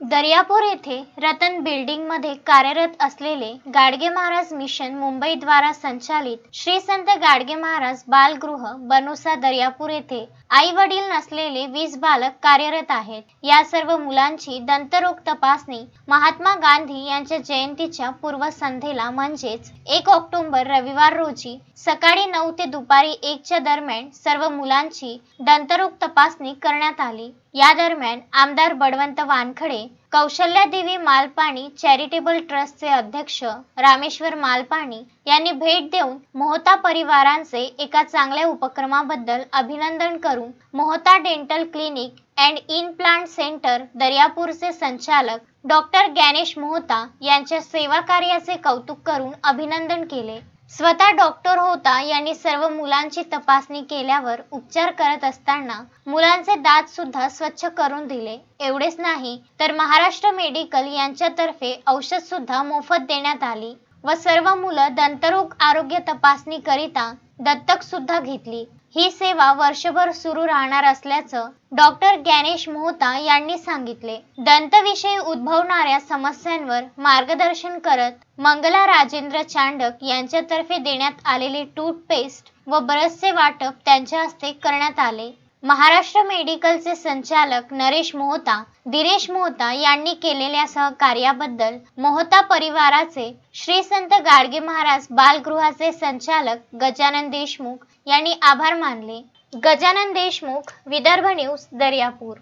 दर्यापूर येथे रतन बिल्डिंगमध्ये कार्यरत असलेले गाडगे महाराज मिशन मुंबई द्वारा संचालित श्री संत गाडगे महाराज बालगृह बनोसा दर्यापूर येथे आई वडील नसलेले वीस बालक कार्यरत आहेत. या सर्व मुलांची दंतरोग तपासणी महात्मा गांधी यांच्या जयंतीच्या पूर्वसंध्येला म्हणजेच एक ऑक्टोबर रविवार रोजी सकाळी नऊ ते दुपारी एकच्या दरम्यान सर्व मुलांची दंतरोग तपासणी करण्यात आली. या दरम्यान आमदार बळवंत वानखडे कौशल्यादेवी मालपाणी चॅरिटेबल ट्रस्टचे अध्यक्ष रामेश्वर मालपाणी यांनी भेट देऊन मोहता परिवारांचे एका चांगल्या उपक्रमाबद्दल अभिनंदन करून Mohta dental clinic and implant centre दर्यापूरचे संचालक डॉक्टर ज्ञानेश मोहता यांच्या सेवा कार्याचे कौतुक करून अभिनंदन केले. स्वतः डॉक्टर होता यांनी सर्व मुलांची तपासणी केल्यावर उपचार करत असताना मुलांचे दात सुद्धा स्वच्छ करून दिले. एवढेच नाही तर महाराष्ट्र मेडिकल यांच्यातर्फे औषध सुद्धा मोफत देण्यात आली व सर्व मुलं दंतरोग आरोग्य तपासणीकरिता दत्तक सुद्धा घेतली. ही सेवा वर्षभर सुरू राहणार असल्याचं डॉक्टर ज्ञानेश मोहता यांनी सांगितले. दंतविषयी उद्भवणाऱ्या समस्यांवर मार्गदर्शन करत मंगला राजेंद्र चांडक यांच्यातर्फे देण्यात आलेले टूथपेस्ट व ब्रशचे वाटप त्यांच्या हस्ते करण्यात आले. महाराष्ट्र मेडिकलचे संचालक नरेश मोहता दिनेश मोहता यांनी केलेल्या सहकार्याबद्दल मोहता परिवाराचे श्री संत गाडगे महाराज बालगृहाचे संचालक गजानन देशमुख यांनी आभार मानले. गजानन देशमुख विदर्भ न्यूज दर्यापूर.